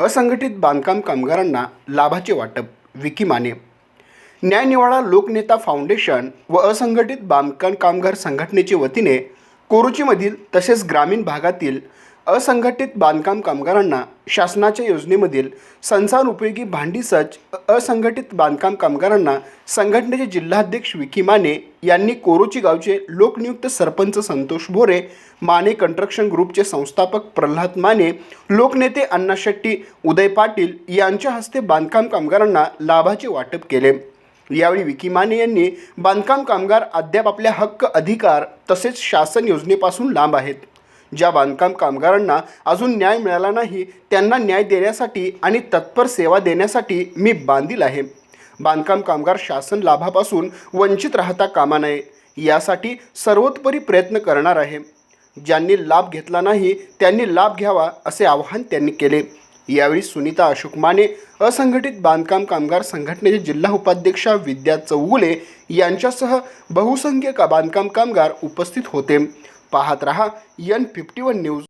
असंघटित बांधकाम कामगारांना लाभाचे वाटप विकी माने. न्यायनिवाडा लोकनेता फाउंडेशन व असंघटित बांधकाम कामगार संघटनेच्या वतीने कोरुचीमधील तसेच ग्रामीण भागातील असंघटित बांधकाम कामगारांना शासनाच्या योजनेमधील संसार उपयोगी भांडी सच असंघटित बांधकाम कामगारांना संघटनेचे जिल्हाध्यक्ष विकी माने यांनी कोरोची गावचे लोकनियुक्त सरपंच संतोष भोरे माने कंट्रक्शन ग्रुपचे संस्थापक प्रल्हाद माने लोकनेते अण्णा शेट्टी उदय पाटील यांच्या हस्ते बांधकाम कामगारांना लाभाचे वाटप केले. यावेळी विकी माने यांनी बांधकाम कामगार अद्याप आपल्या हक्क अधिकार तसेच शासन योजनेपासून लांब आहेत. ज्या बांधकाम कामगारांना अजून न्याय मिळाला नाही त्यांना न्याय देण्यासाठी आणि तत्पर सेवा देण्यासाठी मी बांधील आहे. बांधकाम कामगार शासन लाभापासून वंचित राहता कामा नये यासाठी सर्वोत्परी प्रयत्न करणार आहे. ज्यांनी लाभ घेतला नाही त्यांनी लाभ घ्यावा असे आवाहन त्यांनी केले. यावेळी सुनीता अशोक माने असंघटित बांधकाम कामगार संघटनेचे जिल्हा उपाध्यक्षा विद्या चौगुले यांच्यासह बहुसंख्य का बांधकाम कामगार उपस्थित होते. पाहत रहा. N fifty one news